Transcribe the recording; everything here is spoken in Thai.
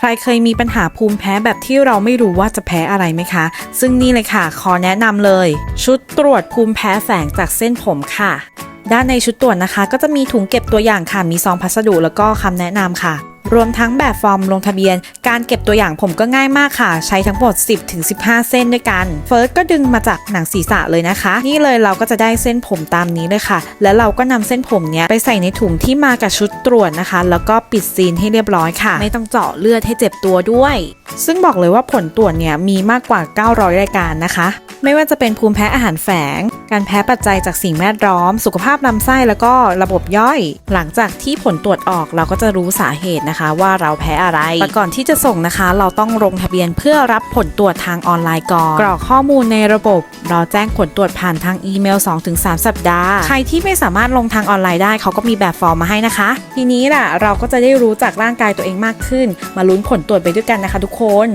ใครเคยมีปัญหาภูมิแพ้แบบที่เราไม่รู้ว่าจะแพ้อะไรไหมคะ ซึ่งนี่เลยค่ะ ขอแนะนำเลย ชุดตรวจภูมิแพ้แฝงจากเส้นผมค่ะ ด้านในชุดตรวจนะคะ ก็จะมีถุงเก็บตัวอย่างค่ะ มีซองพัสดุแล้วก็คำแนะนำค่ะ รวมทั้งแบบฟอร์มลงทะเบียน การเก็บตัวอย่างผมก็ง่ายมากค่ะ ใช้ทั้งหมด 10-15 เส้นด้วยกันเฟิร์สก็ดึงมาจากหนังศีรษะเลยนะคะ นี่เลยเราก็จะได้เส้นผมตามนี้เลยค่ะ แล้วเราก็นำเส้นผมเนี้ยไปใส่ในถุงที่มากับชุดตรวจนะคะ แล้วก็ปิดซีนให้เรียบร้อยค่ะ ไม่ต้องเจาะเลือดให้เจ็บตัวด้วย ซึ่งบอกเลยว่าผลตรวจเนี่ยมีมากกว่า 900 รายการนะคะ ไม่ว่าจะเป็นภูมิแพ้อาหารแฝง การแพ้ปัจจัยจากสิ่งแวดล้อม สุขภาพลำไส้แล้วก็ระบบย่อย หลังจากที่ผลตรวจออกเราก็จะรู้สาเหตุนะคะ ว่าเราแพ้อะไรแต่ก่อนที่จะส่งนะคะ เราต้องลงทะเบียนเพื่อรับผลตรวจทางออนไลน์ก่อนกรอกข้อมูลในระบบรอแจ้งผลตรวจผ่านทางอีเมล 2-3 สัปดาห์ ใครที่ไม่สามารถลงทางออนไลน์ได้เขาก็มีแบบฟอร์มมาให้นะคะ ทีนี้ล่ะเราก็จะได้รู้จักร่างกายตัวเองมากขึ้น มาลุ้นผลตรวจไปด้วยกันนะคะ ทุกคน